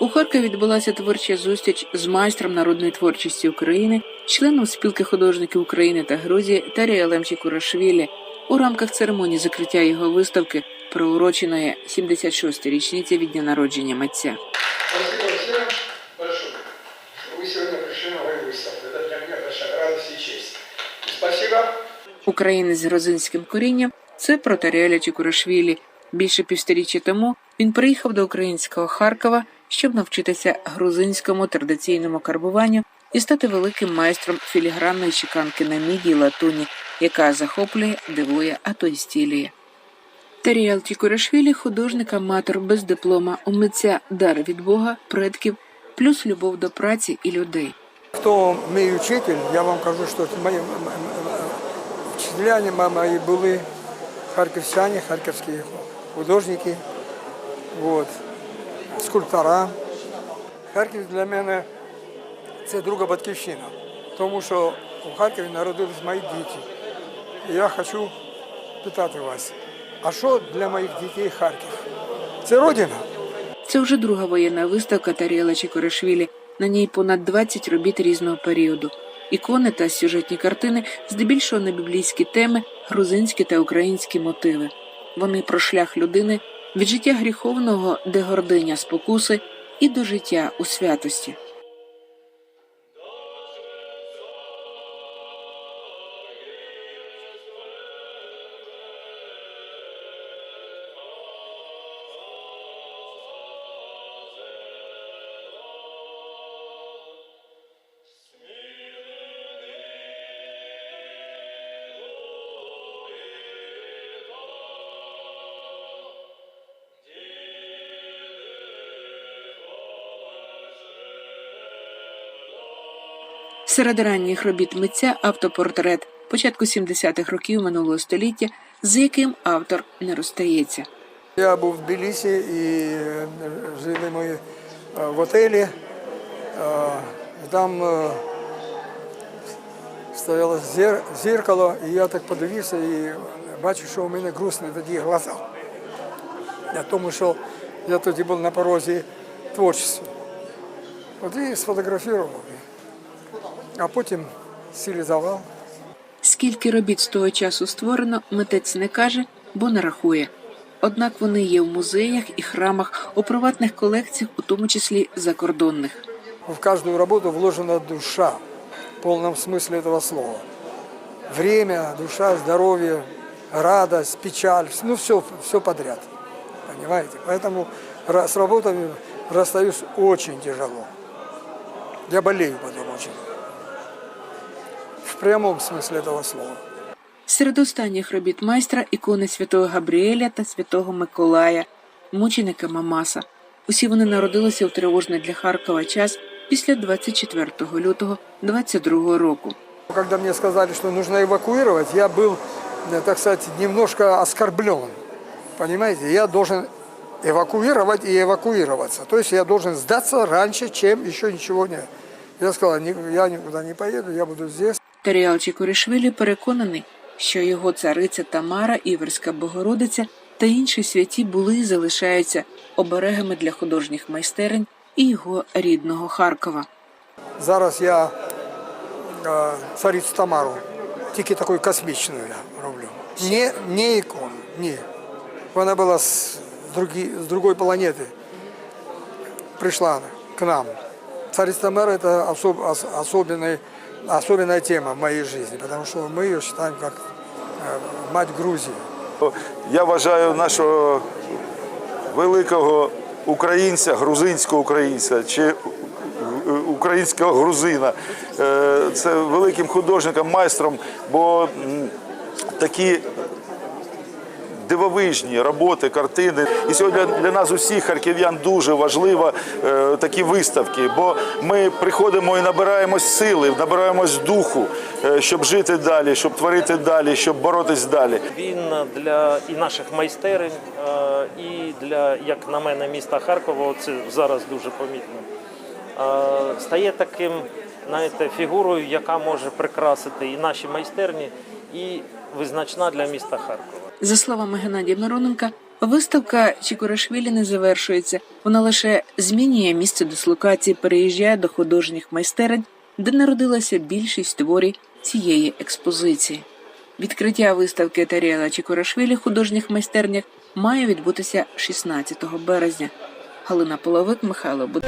У Харкові відбулася творча зустріч з майстром народної творчості України, членом спілки художників України та Грузії Таріалем Чікурашвілі у рамках церемонії закриття його виставки, проуроченої 76-ї річниці від дня народження митця. Спасибо всем большое, что вы сегодня пришли на мою выставку. Это для меня большая радость и честь. И спасибо. Українець з грузинським корінням це протаріаля Чікурашвілі. Більше півсторіччя тому він приїхав до українського Харкова, щоб навчитися грузинському традиційному карбуванню і стати великим майстром філігранної чеканки на міді й латуні, яка захоплює, дивує, а то й стілює. Таріал Чікурашвілі – художник-аматор без диплома, у митця дар від Бога, предків, плюс любов до праці і людей. Хто мій учитель, я вам кажу, що мої м- мої були харківчані, харківські художники, от, скульптора. Харків для мене це друга батьківщина, тому що у Харкові народились мої діти. І я хочу питати вас, а що для моїх дітей Харків? Це родина. Це вже друга воєнна виставка Таріела Чікоришвілі. На ній понад 20 робіт різного періоду. Ікони та сюжетні картини здебільшого на біблійські теми, грузинські та українські мотиви. Вони про шлях людини від життя гріховного, де гординя спокуси, і до життя у святості. Серед ранніх робіт митця автопортрет початку 70-х років минулого століття, з яким автор не розстається. Я був в Тбілісі і е, жили ми е, в готелі. Е, Там стояло зеркало, і я так подивився і бачу, що у мене грустні тоді глаза. Тому, що я тоді був на порозі творчості. От і сфотографував А потім стилізував. Скільки робіт з того часу створено, митець не каже, бо не рахує. Однак вони є в музеях і храмах, у приватних колекціях, у тому числі закордонних. В каждую работу вложена душа в полном смысле этого слова. Время, душа, здоровье, радость, печаль, ну все, все подряд. Понимаете? Поэтому ра- с работами расстаюсь очень тяжело. Я болею потом очень. В прямом смысле этого слова. Серед останніх робіт майстра ікони святого Габріеля та святого Миколая, мученика Мамаса. Усі вони народилися у тривожний для Харкова час після 24 лютого 22 року. Когда мне сказали, что нужно эвакуировать, я был, э, так сказать, немножко оскорблен. Понимаете, я должен эвакуировать и эвакуироваться. То есть я должен сдаться раньше, чем еще ничего не... Я сказал, «Ни- я никуда не поеду, я буду здесь. Таріал Чікуришвілі переконаний, що його цариця Тамара, Іверська Богородиця та інші святі були і залишаються оберегами для художніх майстерень і його рідного Харкова. Зараз я е, царицю Тамару, тільки таку космічну я роблю. Не, не ікону, ні. Вона була з, другої планети. Пришла к нам. Царица Тамара – это особ, ос- особенный, особенная тема в моей жизни, потому что мы ее считаем как э, мать Грузии. Я вважаю нашого великого українця, грузинського українця чи українського грузина. е, Це великим художником, майстром, бо такі дивовижні роботи, картини. І сьогодні для нас усіх харків'ян дуже важливо е, такі виставки, бо ми приходимо і набираємось сили, набираємось духу, е, щоб жити далі, щоб творити далі, щоб боротись далі. Він для і наших майстерень, е, і для, як на мене, міста Харкова, це зараз дуже помітно, стає таким, знаєте, фігурою, яка може прикрасити і наші майстерні, і визначна для міста Харкова. За словами Геннадія Мироненка, Виставка Чікурашвілі не завершується. Вона лише змінює місце дислокації, переїжджає до художніх майстерень, де народилася більшість творів цієї експозиції. Відкриття виставки Таріела Чікурашвілі художніх майстернях має відбутися 16 березня. Галина Половик, Михайло Буд.